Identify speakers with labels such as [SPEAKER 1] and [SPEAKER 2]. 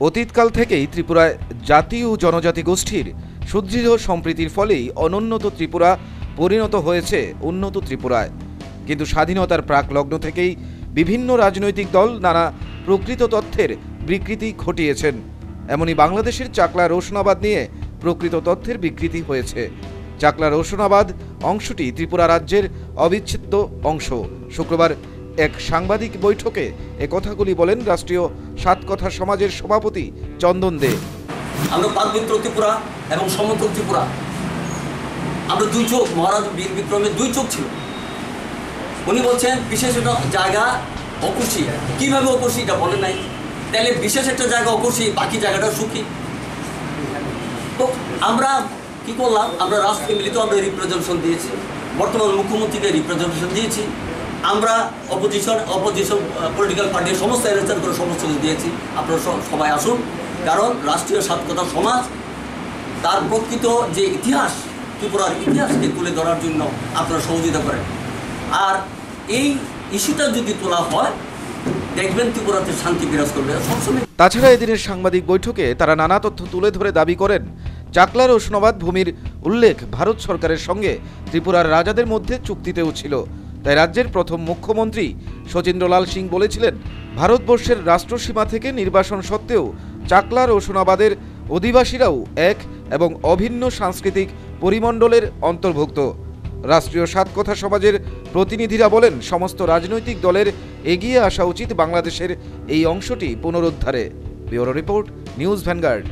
[SPEAKER 1] অতীতকাল থেকেই ত্রিপুরায় জাতি ও জনজাতি গোষ্ঠীর সুদৃঢ় সম্প্রীতির ফলেই অনুন্নত ত্রিপুরা পরিণত হয়েছে উন্নত ত্রিপুরায়। কিন্তু স্বাধীনতার প্রাক লগ্ন থেকেই বিভিন্ন রাজনৈতিক দল নানা প্রকৃত তথ্যের বিকৃতি ঘটিয়েছেন। এমনই বাংলাদেশের চাকলা রোশনাবাদ নিয়ে প্রকৃত তথ্যের বিকৃতি হয়েছে। চাকলা রোশনাবাদ অংশটি ত্রিপুরা রাজ্যের অবিচ্ছেদ্য অংশ। শুক্রবার এক সাংবাদিক বৈঠকে এ কথাগুলি বলেন রাষ্ট্রীয় সাতকথা সমাজের সভাপতি চন্দন দে।
[SPEAKER 2] আমরা পার্বত্য ত্রিপুরা এবং সমতল ত্রিপুরা। আমরা দুই চোখ, মহারাজ বীর বিক্রমের দুই চোখ ছিল। উনি বলছেন, বিশেষ একটা জায়গা অকুশি। কীভাবে অকুশি এটা বলে নাই? তাহলে বিশেষ একটা জায়গা অকুশি, বাকি জায়গাটা সুখী। তো আমরা কি করলাম? আমরা রাষ্ট্র মিলিত আমরা রিপ্রেজেন্টেশন দিয়েছি। বর্তমান মুখ্যমন্ত্রীকে রিপ্রেজেন্টেশন দিয়েছি। আমরা অপোজিশন অপোজিশন পলিটিক্যাল পার্টির সমস্ত অ্যারেঞ্জার করে সমস্ত কিছু দিয়েছি। আপনারা সবাই আসুন। কারণ রাষ্ট্রীয় সাতকতা সমাজ, তার প্রকৃত যে ইতিহাস, ত্রিপুরার ইতিহাসকে তুলে ধরার জন্য আপনারা সহযোগিতা করেন। আর এই ইস্যুটা যদি তোলা হয়, দেখবেন ত্রিপুরাতে শান্তি বিরাজ করবে। সবসময়
[SPEAKER 1] তাছাড়া এদিনের সাংবাদিক বৈঠকে তারা নানা তথ্য তুলে ধরে দাবি করেন, চাকলার রোশনাবাদ ভূমির উল্লেখ ভারত সরকারের সঙ্গে ত্রিপুরার রাজাদের মধ্যে চুক্তিতেও ছিল। তাই রাজ্যের প্রথম মুখ্যমন্ত্রী শচীন্দ্রলাল সিং বলেছিলেন, ভারতবর্ষের রাষ্ট্রসীমা থেকে নির্বাসন সত্ত্বেও চাকলার ও সোনাবাদের অধিবাসীরাও এক এবং অভিন্ন সাংস্কৃতিক পরিমণ্ডলের অন্তর্ভুক্ত। রাষ্ট্রীয় সাতকথা সমাজের প্রতিনিধিরা বলেন, সমস্ত রাজনৈতিক দলের এগিয়ে আসা উচিত বাংলাদেশের এই অংশটি পুনরুদ্ধারে। Bureau report, news Vanguard.